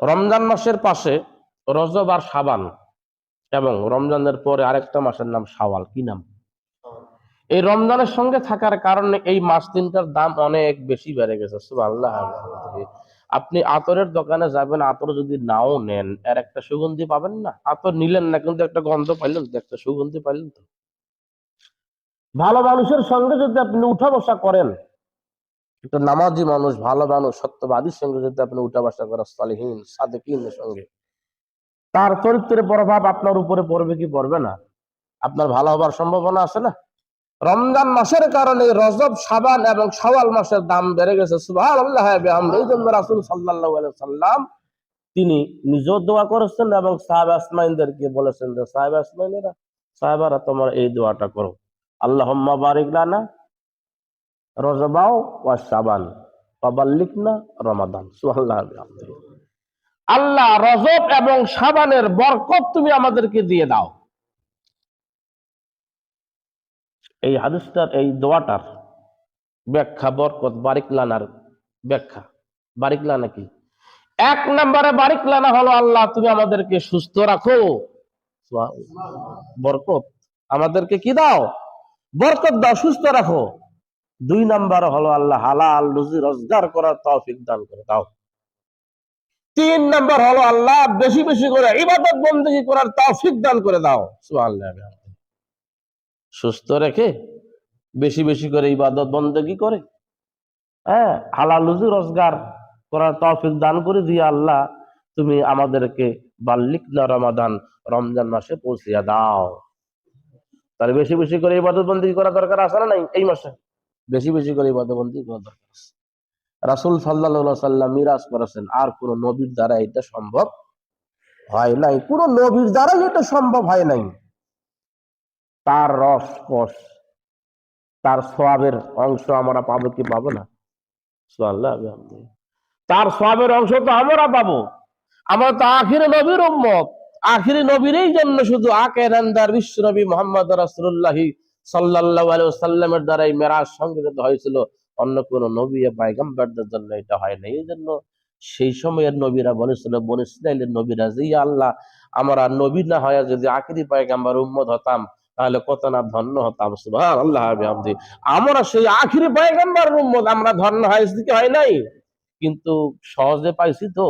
রমজান মাসের পাশে রজব আর সাবান এবং রমজানের পরে আরেকটা মাসের নাম শাওয়াল। কি নাম? এই রমজানের সঙ্গে থাকার কারণে এই মাস তিনটার দাম অনেক বেশি বেড়ে গেছে। সুবহানাল্লাহ। আপনি আতরের দোকানে যাবেন, আতর যদি নাও নেন, এর একটা সুগন্ধি পাবেন না? আতর নিলেন না, কিন্তু একটা গন্ধ পাইলেন, একটা সুগন্ধি পাইলেন তো। ভালো মানুষের সঙ্গে যদি আপনি উঠা বসা করেন একটা নামাজি মানুষ, ভালো মানুষ সত্যবাদীর সঙ্গে যদি আপনি উঠা বসা করেন, সালিহীন সাদেকিনের সঙ্গে। তার চরিত্রের প্রভাব আপনার উপরে পড়বে কি পড়বে না? আপনার ভালো হবার সম্ভাবনা আছে না? রমজান মাসের কারণে রজব সাবান এবং সওয়াল মাসের দাম বেড়ে গেছে। এই জন্য রাসূল আলাইহি সাল্লাম তিনি নিজেও দোয়া করেছেন এবং সাহাবা আসমাইনদেরকে বলেছেন যে, সাহাবা আসমাইনেরা সাহাবারা তোমার এই দোয়াটা করো। আল্লাহুম্মা বারিক লানা রজবাও ওয়া সাবান পাবাল্লিকনা রমাদান। সুবহানাল্লাহ আল্লাহ রজব এবং সাবানের বরকত তুমি আমাদেরকে দিয়ে দাও। এই হাদিসটার, এই দোয়াটার ব্যাখ্যা বরকত বারিকলানার ব্যাখ্যা। বারিকলানা কি? এক নম্বরে বারিকলানা হলো আল্লাহ, তুমি আমাদেরকে সুস্থ রাখো। বরকত আমাদেরকে কি দাও? বরকত দাও, সুস্থ রাখো। দুই নাম্বার হলো আল্লাহ হালাল রুজি রোজগার করার তৌফিক দান করে, দাও। তিন নাম্বার হলো আল্লাহ বেশি বেশি করে ইবাদত বন্দী করার তৌফিক দান করে, দাও। সুস্থ রেখে বেশি বেশি করে ইবাদত বন্দী করে হ্যাঁ হালাল রুজি রোজগার করার তৌফিক দান করে দিয়ে আল্লাহ তুমি আমাদেরকে বাল্লিক রমাদান রমজান মাসে পৌঁছিয়া দাও। তাহলে বেশি বেশি করে ইবাদত বন্দী করা দরকার আছে না নাই এই মাসে? বেশি বেশি করে ইবাদত বন্দী করা দরকার আছে। রাসুল সাল্লাহ সাল্লাম মিরাজ করেছেন। আর কোন নবীর দ্বারা এটা সম্ভব হয় নাই। কোন নবীর দ্বারা এটা সম্ভব হয় নাই। তার রস, কষ, তার সবের অংশ আমরা পাবো কি পাবো না? তার সবের অংশ তো আমরা পাবো। আমরা তো আখিরে নবীর উম্মত। আখিরি নবীরই জন্য শুধু আকেরান্দার বিশ্ব নবী মোহাম্মদ রাসূলুল্লাহি সাল্লাল্লাহু আলাইহি সাল্লামের দ্বারাই মেরাজ সংগঠিত হয়েছিল। অন্য কোন নবী বা জন্য এটা হয় না এই জন্য সেই সময়ের নবীরা বলেছিল বন ইসরায়েলের নবীরা যে আল্লাহ, আমরা নবী না হয় যদি আখিরি পয়গম্বর উম্মত হতাম, তাহলে কত না ধন্য হতাম। সুবহানাল্লাহ বিহামদিহি। আমরা সেই আখিরি পয়গম্বর উম্মত, আমরা ধন্য হয়েছি কি হয় নাই? কিন্তু সহজে পাইছি তো।